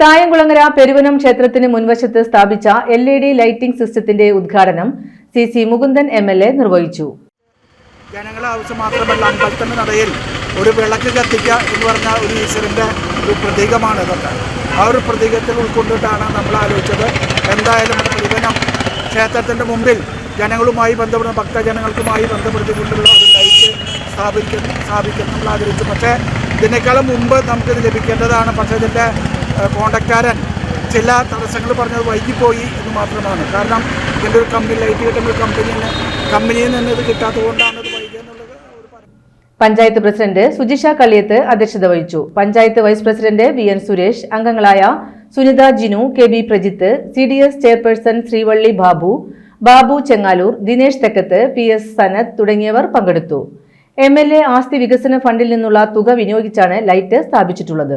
തായംകുളങ്ങര പെരുവനം ക്ഷേത്രത്തിന് മുൻവശത്ത് സ്ഥാപിച്ച എൽ ഇ ഡി ലൈറ്റിംഗ് സിസ്റ്റത്തിന്റെ ഉദ്ഘാടനം C C Mukundan M L A നിർവഹിച്ചു. ജനങ്ങളെ ആവശ്യം മാത്രമല്ല അമ്പലത്തിന്റെ നടയിൽ ഒരു വിളക്ക് കത്തിക്കുക എന്ന് പറഞ്ഞ ഒരു ഈശ്വരന്റെ ഒരു പ്രതീകമാണ് ഇതൊക്കെ. ആ ഒരു പ്രതീകത്തിൽ ഉൾക്കൊണ്ടിട്ടാണ് നമ്മൾ ആലോചിച്ചത്. എന്തായാലും പെരുവനം പ്രതിദിനം ക്ഷേത്രത്തിന്റെ മുമ്പിൽ ജനങ്ങളുമായി ബന്ധപ്പെടുന്ന ഭക്തജനങ്ങൾക്കുമായി ബന്ധപ്പെടുത്തിക്കൊണ്ടുള്ള ഒരു ലൈറ്റ് സ്ഥാപിക്കുന്നു സ്ഥാപിക്കുന്നു നമ്മൾ ആഗ്രഹിച്ചു. പക്ഷേ ഇതിനേക്കാളും മുമ്പ് നമുക്കിത് ലഭിക്കേണ്ടതാണ്. പക്ഷേ ഇതിന്റെ കോണ്ടക്റ്റാരൻ ചില തടസ്സങ്ങൾ പറഞ്ഞത് വൈകിപ്പോയി എന്ന് മാത്രമാണ്. കാരണം ഇതിന്റെ ഒരു കമ്പനി ലൈറ്റ് കിട്ടുന്ന ഒരു കമ്പനി കമ്പനിയിൽ നിന്ന് ഇത് കിട്ടാത്തതുകൊണ്ടാണ് ഇത് വൈകിയെന്നുള്ളത് അവർ പഞ്ചായത്ത് പ്രസിഡന്റ് സുജിഷ കളിയത്ത് അധ്യക്ഷത വഹിച്ചു. Panchayat vice president V N Suresh അംഗങ്ങളായ Sunitha Jinu K B Prajith C D S chairperson Srivalli Babu Babu Chengaloor Dinesh Thekkath P S Sanath തുടങ്ങിയവർ പങ്കെടുത്തു. എം എൽ എ ആസ്തി വികസന ഫണ്ടിൽ നിന്നുള്ള തുക വിനിയോഗിച്ചാണ് ലൈറ്റ് സ്ഥാപിച്ചിട്ടുള്ളത്